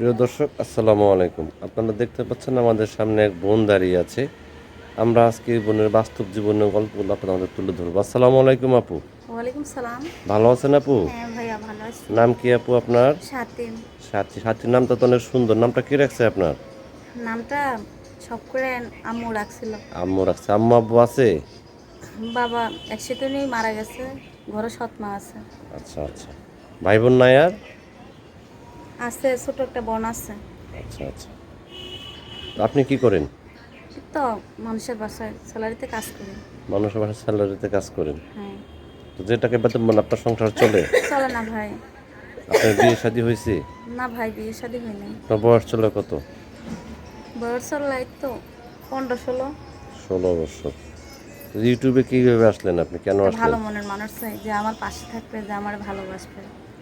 প্রিয় দর্শক আসসালামু আলাইকুম। আপনারা দেখতে পাচ্ছেন আমাদের সামনে এক বোন দাঁড়িয়ে আছে। আমরা আজকে বোনের বাস্তব জীবনের গল্পগুলো আপনাদের তুলে ধরবো। আসসালামু আলাইকুম আপু। ওয়ালাইকুম সালাম। ভালো আছেন আপু? হ্যাঁ ভাইয়া ভালো আছি। নাম কি আপু আপনার? সাথে সাথী সাথীর নামটা তো অনেক সুন্দর। নামটা কি রাখছে আপনার? নামটা সব করে আম্মু রাখছিল। আম্মু রাখছে। আম্মু আব্বু আছে? বাবা একসাথে নিয়ে মারা গেছে। ঘরে সৎ মা আছে। আচ্ছা আচ্ছা। ভাই বোন নাই আর? আছে ছোট একটা বোন আছে। আচ্ছা আচ্ছা। তো আপনি কি করেন? তো মানুষের বাসায় স্যালারিতে কাজ করি। মানুষের বাসায় স্যালারিতে কাজ করেন? হ্যাঁ। তো যেটাকে বেতন পান আপনার সংসার চলে। চলে না ভাই। আপনার বিয়ে শাদী হয়েছে? না ভাই বিয়ে শাদী হয় নাই আপনার বয়স চলে কত? বয়স চলাই তো পনেরো ষোলো। ষোলো বছর। ইউটিউবে কীভাবে আসলেন আপনি? কেন আসলেন? ভালো মনের মানুষ চাই যে আমার পাশে থাকবে যে আমার ভালোবাসবে।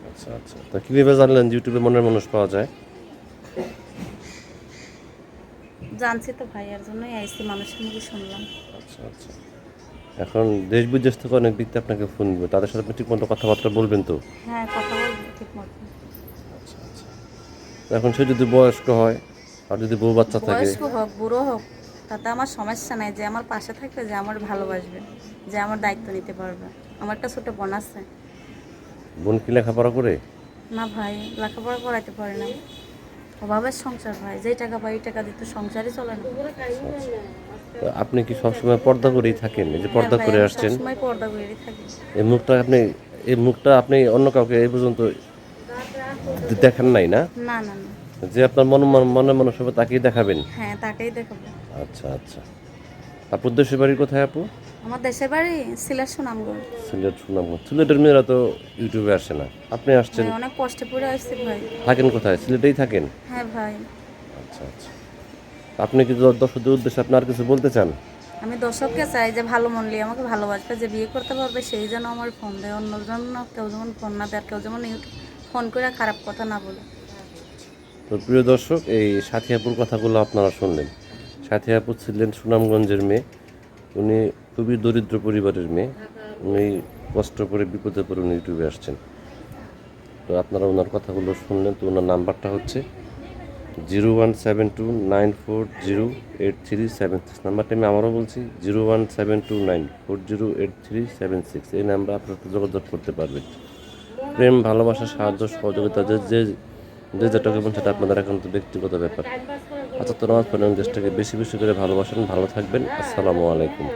আচ্ছা আচ্ছা। তো কীভাবে জানলেন যে ইউটিউবে মনের মানুষ পাওয়া যায়? জানছি তো ভাই এর জন্যই আইসি মানুষের মুখে শুনলাম। আচ্ছা আচ্ছা। এখন দেশ বিদেশ থেকে অনেক ব্যক্তি আপনাকে ফোন দিবে। তাদের সাথে আপনি ঠিকমতো কথাবার্তা বলবেন তো? হ্যাঁ কথা বলব ঠিক মতো আচ্ছা আচ্ছা। এখন সে যদি বয়স্ক হয় আর যদি বউ বাচ্চা থাকে? বয়স্ক হোক বুড়ো হোক তাতে আমার সমস্যা নাই। যে আমার পাশে থাকবে যে আমার ভালোবাসবে যে আমার দায়িত্ব নিতে পারবে। আমার একটা ছোট বোন আছে বোন কি লেখাপড়া করে? না ভাই লেখাপড়া করাইতে পারে না। অভাবের সংসার ভাই যেই টাকা পাই টাকা দিতে সংসারই চলে না। তো আপনি কি সবসময় পর্দা করেই থাকেন? এই যে পর্দা করে আসছেন। সময় পর্দা করে থাকি। এই মুখটা আপনি এই মুখটা আপনি অন্য কাউকে এই পর্যন্ত দেখেন নাই না? না না না। যে আপনার মন মনে মানুষ হবে তাকেই দেখাবেন? হ্যাঁ তাকেই দেখাবো। আচ্ছা আচ্ছা। আপুর দেশের বাড়ি কোথায় আপু? আমার দেশের বাড়ি সিলেট সুনামগঞ্জ। সিলেট সুনামগঞ্জ। সিলেটের মেয়েরা তো ইউটিউবে আসে না। আপনি আসছেন? অনেক কষ্টে পড়ে আসছি ভাই। থাকেন কোথায়? সিলেটেই থাকেন? হ্যাঁ ভাই। আচ্ছা আচ্ছা। আপনি কি দর্শকদের উদ্দেশ্যে আপনি আর কিছু বলতে চান? আমি দর্শককে চাই যে ভালো মনলি আমাকে ভালোবাসবে যে বিয়ে করতে পারবে সেই যেন আমার ফোন দেয়। অন্য জন্য কেউ যেমন ফোন না দেয় আর কেউ যেমন ফোন করে খারাপ কথা না বলে। তো প্রিয় দর্শক এই সাথী আপুর কথাগুলো আপনারা শুনলেন। সাথী আপু ছিলেন সুনামগঞ্জের মেয়ে। উনি খুবই দরিদ্র পরিবারের মেয়ে। উনি কষ্ট করে বিপদে পড়ে উনি ইউটিউবে আসছেন। তো আপনারা ওনার কথাগুলো শুনলেন, তো ওনার নাম্বারটা হচ্ছে zero one seven two nine four zero eight three seven six. নাম্বারটা আমি আমারও বলছি, zero one seven two nine four zero eight three seven six. এই নাম্বার আপনারা যোগাযোগ করতে পারবেন। প্রেম, ভালোবাসা, সাহায্য, সহযোগিতা, যে যে যে যেটা করবেন সেটা আপনাদের এখন তো ব্যক্তিগত ব্যাপার। আচ্ছা তো নামাজ পড়েন দেশটাকে বেশি বেশি করে ভালোবাসেন, ভালো থাকবেন। আসসালামু আলাইকুম।